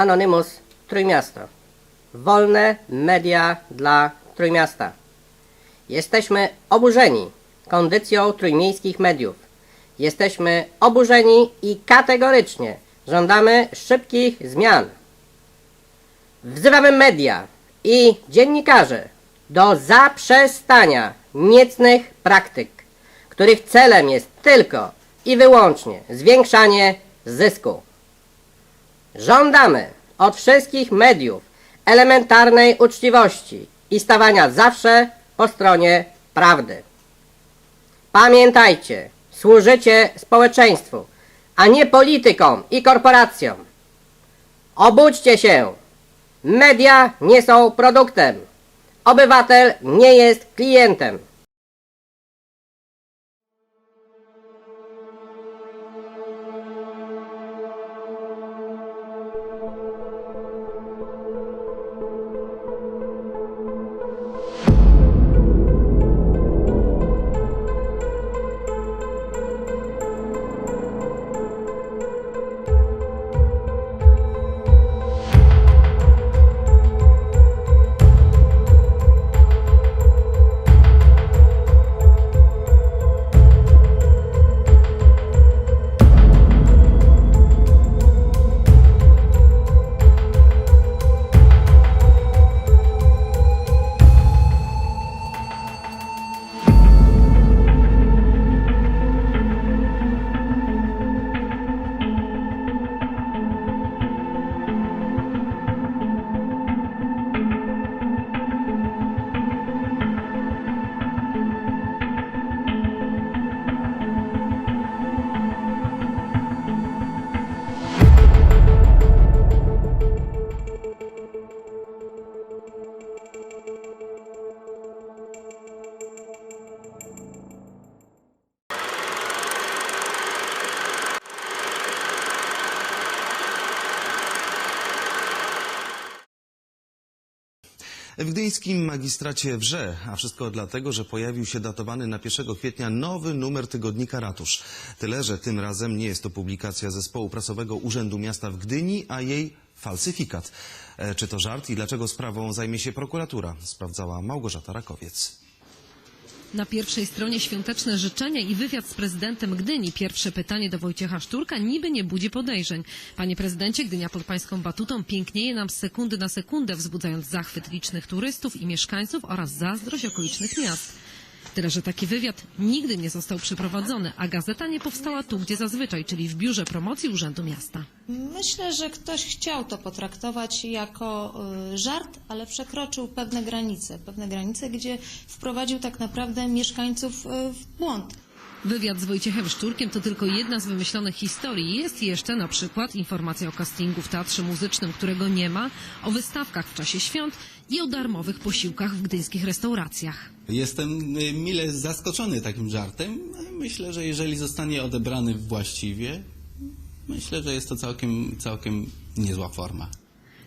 Anonymous Trójmiasto. Wolne media dla Trójmiasta. Jesteśmy oburzeni kondycją trójmiejskich mediów. Jesteśmy oburzeni i kategorycznie żądamy szybkich zmian. Wzywamy media i dziennikarzy do zaprzestania niecnych praktyk, których celem jest tylko i wyłącznie zwiększanie zysku. Żądamy od wszystkich mediów elementarnej uczciwości i stawania zawsze po stronie prawdy. Pamiętajcie, służycie społeczeństwu, a nie politykom i korporacjom. Obudźcie się! Media nie są produktem. Obywatel nie jest klientem. W gdyńskim magistracie wrze, a wszystko dlatego, że pojawił się datowany na 1 kwietnia nowy numer tygodnika Ratusz. Tyle, że tym razem nie jest to publikacja zespołu prasowego Urzędu Miasta w Gdyni, a jej falsyfikat. E, Czy to żart i dlaczego sprawą zajmie się prokuratura? Sprawdzała Małgorzata Rakowiec. Na pierwszej stronie świąteczne życzenia i wywiad z prezydentem Gdyni. Pierwsze pytanie do Wojciecha Szturka niby nie budzi podejrzeń. Panie prezydencie, Gdynia pod pańską batutą pięknieje nam z sekundy na sekundę, wzbudzając zachwyt licznych turystów i mieszkańców oraz zazdrość okolicznych miast. Tyle, że taki wywiad nigdy nie został przeprowadzony, a gazeta nie powstała tu, gdzie zazwyczaj, czyli w biurze promocji Urzędu Miasta. Myślę, że ktoś chciał to potraktować jako y, żart, ale przekroczył pewne granice, pewne granice, gdzie wprowadził tak naprawdę mieszkańców y, w błąd. Wywiad z Wojciechem Szczurkiem to tylko jedna z wymyślonych historii. Jest jeszcze na przykład informacja o castingu w teatrze muzycznym, którego nie ma, o wystawkach w czasie świąt i o darmowych posiłkach w gdyńskich restauracjach. Jestem y, mile zaskoczony takim żartem. Myślę, że jeżeli zostanie odebrany właściwie, myślę, że jest to całkiem, całkiem niezła forma.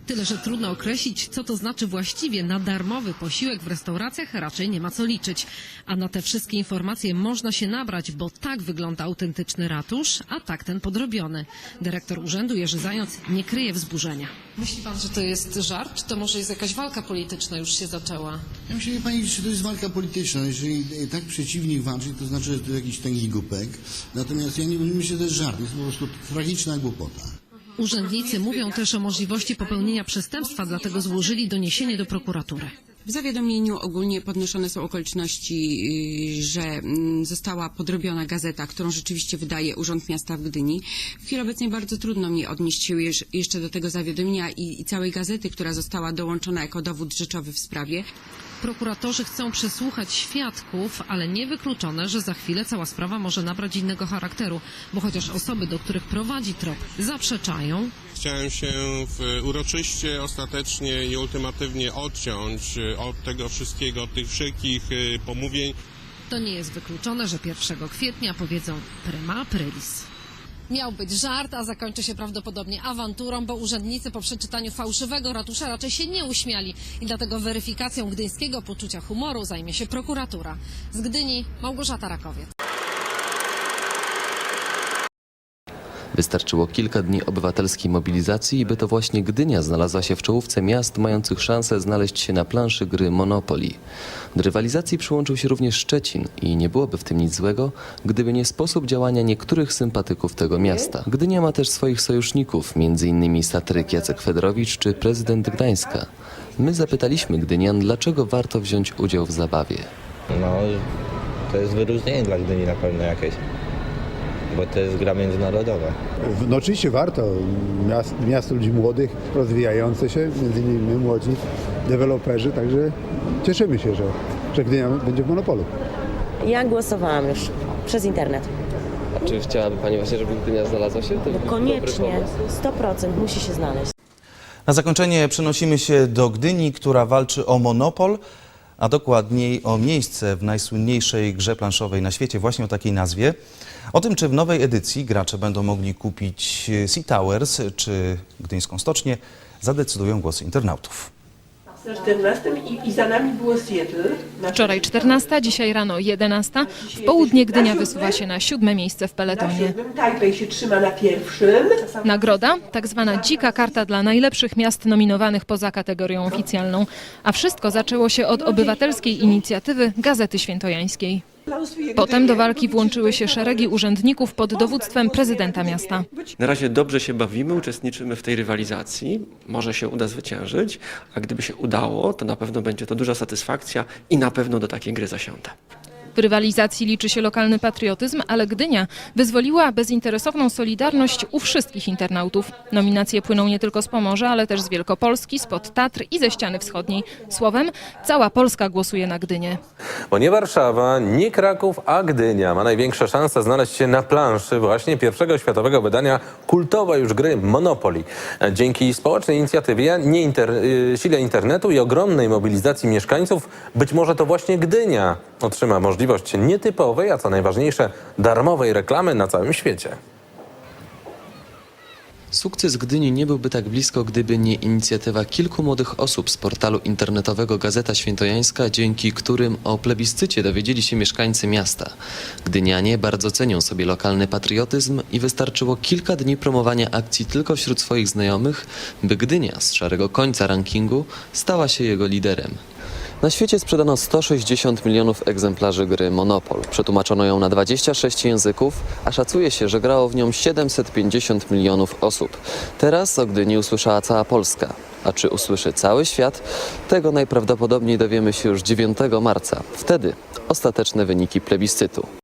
Tyle, że trudno określić, co to znaczy właściwie na darmowy posiłek w restauracjach raczej nie ma co liczyć. A na te wszystkie informacje można się nabrać, bo tak wygląda autentyczny ratusz, a tak ten podrobiony. Dyrektor urzędu Jerzy Zając nie kryje wzburzenia. Myśli pan, że to jest żart, czy to może jest jakaś walka polityczna już się zaczęła? Ja myślę, wie pani, czy to jest walka polityczna. Jeżeli tak przeciwnik walczy, to znaczy, że to jakiś tęgi głupek. Natomiast ja nie myślę, że to jest żart. Jest to po prostu tragiczna głupota. Urzędnicy mówią też o możliwości popełnienia przestępstwa, dlatego złożyli doniesienie do prokuratury. W zawiadomieniu ogólnie podnoszone są okoliczności, y, że mm, została podrobiona gazeta, którą rzeczywiście wydaje Urząd Miasta w Gdyni. W chwili obecnej bardzo trudno mi odnieść się jeszcze do tego zawiadomienia i całej gazety, która została dołączona jako dowód rzeczowy w sprawie. Prokuratorzy chcą przesłuchać świadków, ale niewykluczone, że za chwilę cała sprawa może nabrać innego charakteru, bo chociaż osoby, do których prowadzi trop, zaprzeczają, Chciałem się w, uroczyście, ostatecznie i ultimatywnie odciąć e, od tego wszystkiego, od tych wszelkich e, pomówień. to nie jest wykluczone, że 1 kwietnia powiedzą prima aprilis. Miał być żart, a zakończy się prawdopodobnie awanturą, bo urzędnicy po przeczytaniu fałszywego ratusza raczej się nie uśmiali i dlatego weryfikacją gdyńskiego poczucia humoru zajmie się prokuratura. Z Gdyni Małgorzata Rakowiec. Wystarczyło kilka dni obywatelskiej mobilizacji, by to właśnie Gdynia znalazła się w czołówce miast mających szansę znaleźć się na planszy gry Monopoly. Do rywalizacji przyłączył się również Szczecin i nie byłoby w tym nic złego, gdyby nie sposób działania niektórych sympatyków tego miasta. Gdynia ma też swoich sojuszników, m.in. satyryk Jacek Fedorowicz czy prezydent Gdańska. My zapytaliśmy Gdynian, dlaczego warto wziąć udział w zabawie. No, to jest wyróżnienie dla Gdyni na pewno jakieś, bo to jest gra międzynarodowa. No oczywiście warto. Miasto, miasto ludzi młodych, rozwijające się, między innymi my młodzi deweloperzy, także cieszymy się, że, że Gdynia będzie w monopolu. Ja głosowałam już przez internet. A czy chciałaby Pani właśnie, żeby Gdynia znalazła się? To Koniecznie, 100% musi się znaleźć. Na zakończenie przenosimy się do Gdyni, która walczy o monopol, a dokładniej o miejsce w najsłynniejszej grze planszowej na świecie, właśnie o takiej nazwie. O tym, czy w nowej edycji gracze będą mogli kupić Sea Towers czy Gdyńską Stocznię, zadecydują głosy internautów. 14 i, i za nami było Seattle. Na Wczoraj 14, dzisiaj rano 11. W południe Gdynia wysuwa się na siódme miejsce w Na peletonie. Tajpej się trzyma na pierwszym. Nagroda, tak zwana dzika karta dla najlepszych miast nominowanych poza kategorią oficjalną. A wszystko zaczęło się od obywatelskiej inicjatywy Gazety Świętojańskiej. Potem do walki włączyły się szeregi urzędników pod dowództwem prezydenta miasta. Na razie dobrze się bawimy, uczestniczymy w tej rywalizacji. Może się uda zwyciężyć, a gdyby się udało, to na pewno będzie to duża satysfakcja i na pewno do takiej gry zasiądę. W rywalizacji liczy się lokalny patriotyzm, ale Gdynia wyzwoliła bezinteresowną solidarność u wszystkich internautów. Nominacje płyną nie tylko z Pomorza, ale też z Wielkopolski, spod Tatr i ze ściany wschodniej. Słowem, cała Polska głosuje na Gdynię. Bo nie Warszawa, nie Kraków, a Gdynia ma największe szanse znaleźć się na planszy właśnie pierwszego światowego wydania kultowej już gry Monopoly. Dzięki społecznej inicjatywie, nie inter, y, sile internetu i ogromnej mobilizacji mieszkańców, być może to właśnie Gdynia otrzyma możliwość nietypowej, a co najważniejsze, darmowej reklamy na całym świecie. Sukces Gdyni nie byłby tak blisko, gdyby nie inicjatywa kilku młodych osób z portalu internetowego Gazeta Świętojańska, dzięki którym o plebiscycie dowiedzieli się mieszkańcy miasta. Gdynianie bardzo cenią sobie lokalny patriotyzm i wystarczyło kilka dni promowania akcji tylko wśród swoich znajomych, by Gdynia z szarego końca rankingu stała się jego liderem. Na świecie sprzedano 160 milionów egzemplarzy gry Monopol. Przetłumaczono ją na 26 języków, a szacuje się, że grało w nią 750 milionów osób. Teraz o Gdyni usłyszała cała Polska. A czy usłyszy cały świat? Tego najprawdopodobniej dowiemy się już 9 marca. Wtedy ostateczne wyniki plebiscytu.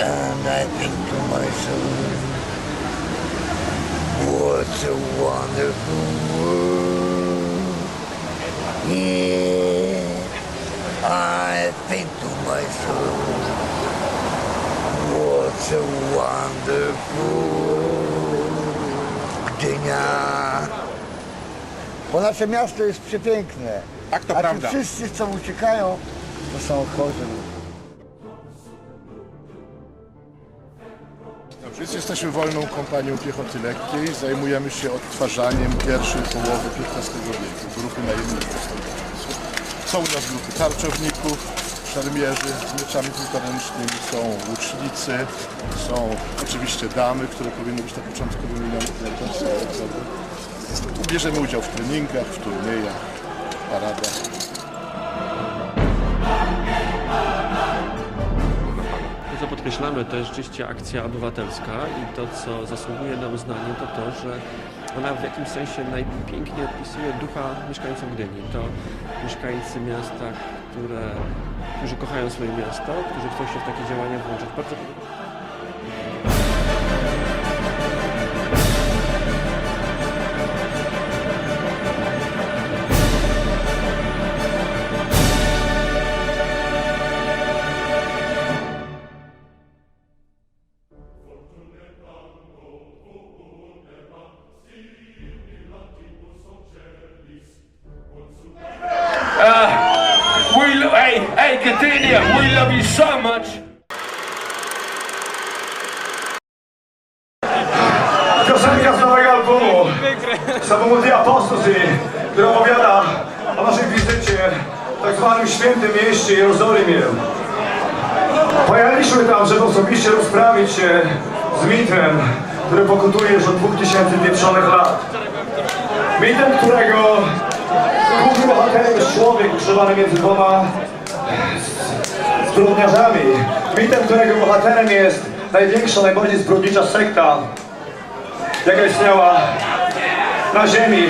And I think to myself, what a wonderful world. Yeah, I think to myself, what a wonderful world. Gdynia. Bo nasze miasto jest przepiękne. Tak, to A prawda. wszyscy, co uciekają, to są chorzy. Więc jesteśmy wolną kompanią piechoty lekkiej. Zajmujemy się odtwarzaniem pierwszej połowy XV wieku. Grupy najemników. Są u nas grupy tarczowników, szermierzy z mieczami półtoraręcznymi, są łucznicy, są oczywiście damy, które powinny być na początku wymienione. Bierzemy udział w treningach, w turniejach, paradach. Podkreślamy, to jest rzeczywiście akcja obywatelska i to, co zasługuje na uznanie, to to, że ona w jakimś sensie najpiękniej opisuje ducha mieszkańców Gdyni. To mieszkańcy miasta, które, którzy kochają swoje miasto, którzy chcą się w takie działania włączyć. Bardzo Gdynia, we love you so much. Piosenka z nowego albumu The Apostasy, która opowiada o naszej wizycie w tak zwanym świętym mieście Jerozolimie. Pojechaliśmy tam, żeby osobiście rozprawić się z mitem, który pokutuje już od 2000 pieprzonych lat. Mitem, którego głównym bohaterem jest człowiek ukrzyżowany między dwoma zbrodniarzami. Mitem, którego bohaterem jest największa, najbardziej zbrodnicza sekta, jaka istniała na ziemi.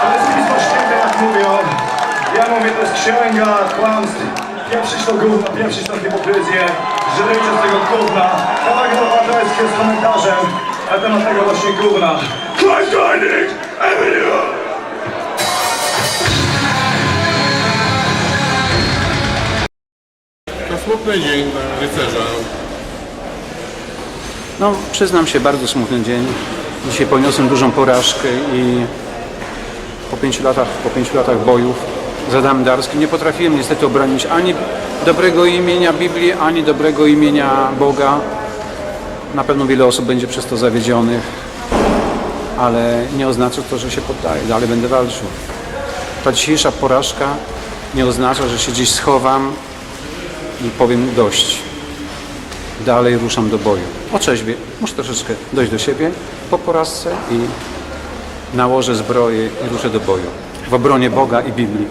To jest Pismo Święte, jak mówią. Ja mówię, to jest księga kłamstw. Pieprzyć to gówno, pieprzyć tą hipokryzję, żrycie z tego gówna. Kawałek Obywatelski jest komentarzem na temat tego właśnie gówna. Christ Heinrich smutny dzień dla rycerza. No, przyznam się, bardzo smutny dzień. Dzisiaj poniosłem dużą porażkę i po pięciu latach, po pięciu latach bojów z Adamem Darskim nie potrafiłem niestety obronić ani dobrego imienia Biblii, ani dobrego imienia Boga. Na pewno wiele osób będzie przez to zawiedzionych, ale nie oznacza to, że się poddaję. Dalej będę walczył. Ta dzisiejsza porażka nie oznacza, że się gdzieś schowam i powiem dość dalej ruszam do boju. Otrzeźwię, muszę troszeczkę dojść do siebie po porażce i nałożę zbroję i ruszę do boju. W obronie Boga i Biblii.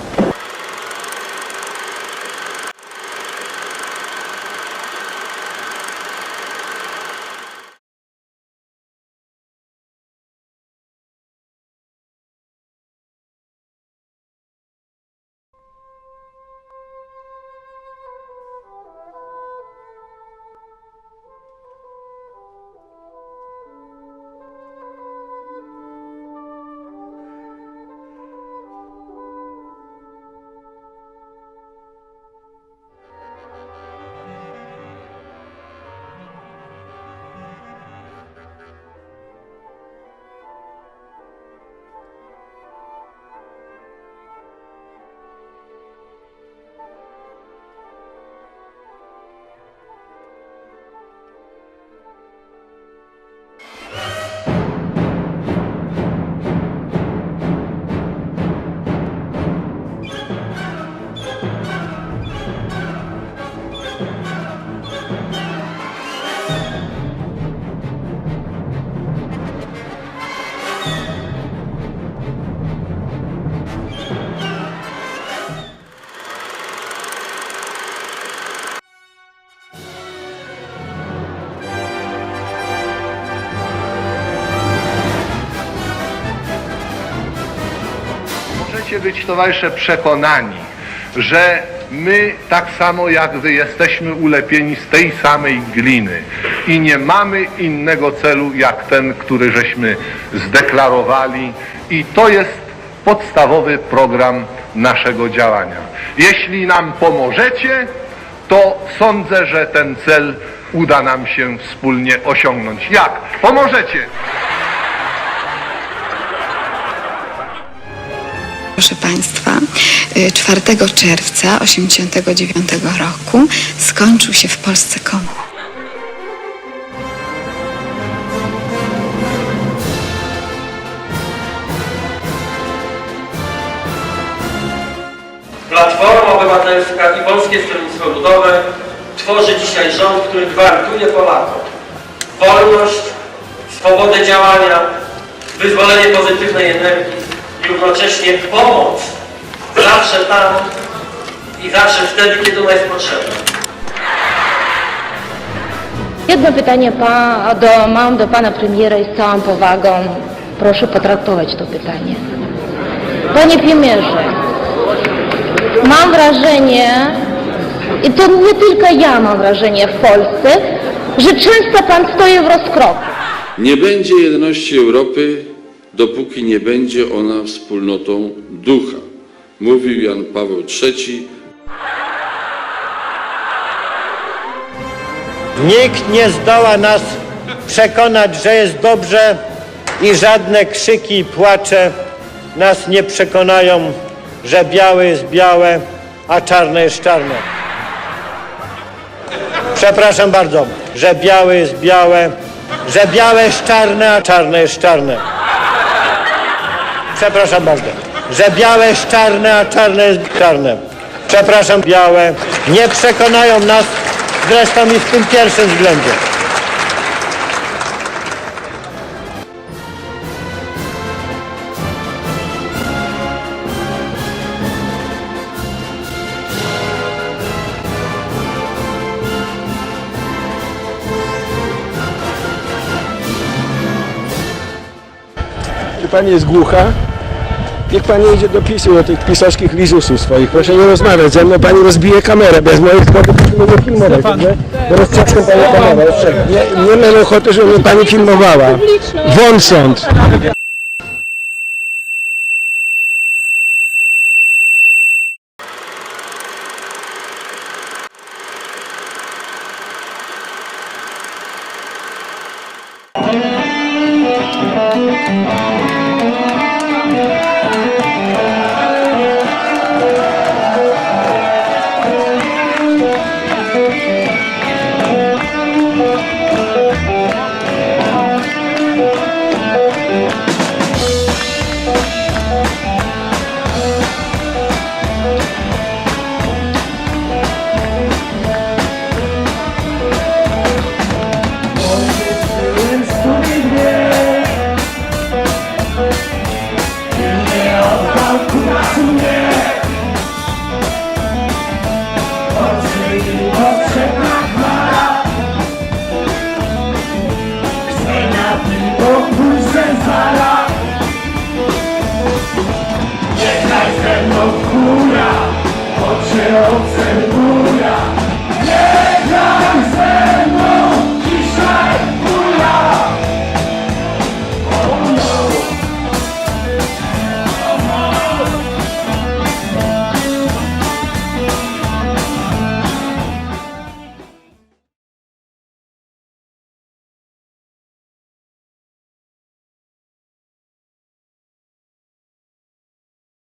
Być, towarzysze, przekonani, że my tak samo jak wy jesteśmy ulepieni z tej samej gliny i nie mamy innego celu jak ten, który żeśmy zdeklarowali i to jest podstawowy program naszego działania. Jeśli nam pomożecie, to sądzę, że ten cel uda nam się wspólnie osiągnąć. Jak? Pomożecie! Proszę Państwa, y, 4 czerwca 1989 roku skończył się w Polsce komun. Platforma Obywatelska i Polskie Stronnictwo Ludowe tworzy dzisiaj rząd, który gwarantuje Polakom wolność, swobodę działania, wyzwolenie pozytywnej energii równocześnie pomoc zawsze tam i zawsze wtedy, kiedy ona jest potrzebna. Jedno pytanie pa, do, mam do pana premiera i z całą powagą. Proszę potraktować to pytanie. Panie premierze, mam wrażenie, i to nie tylko ja mam wrażenie w Polsce, że często pan stoi w rozkroku. Nie będzie jedności Europy, dopóki nie będzie ona wspólnotą ducha, mówił Jan Paweł III. Nikt nie zdoła nas przekonać, że jest dobrze i żadne krzyki i płacze nas nie przekonają że białe jest białe, a czarne jest czarne. Przepraszam bardzo, że białe jest białe, że białe jest czarne, a czarne jest czarne. Przepraszam bardzo, że białe jest czarne, a czarne jest czarne. Przepraszam, białe nie przekonają nas zresztą i w tym pierwszym względzie. Pani jest głucha? Niech pani idzie do PiSu, do tych pisowskich lizusów swoich. Proszę nie rozmawiać ze mną, pani rozbije kamerę. Bez moich zgody nie filmować, dobrze? Bo pani kamerę. Nie, nie mam ochoty, żeby pani filmowała. Wąt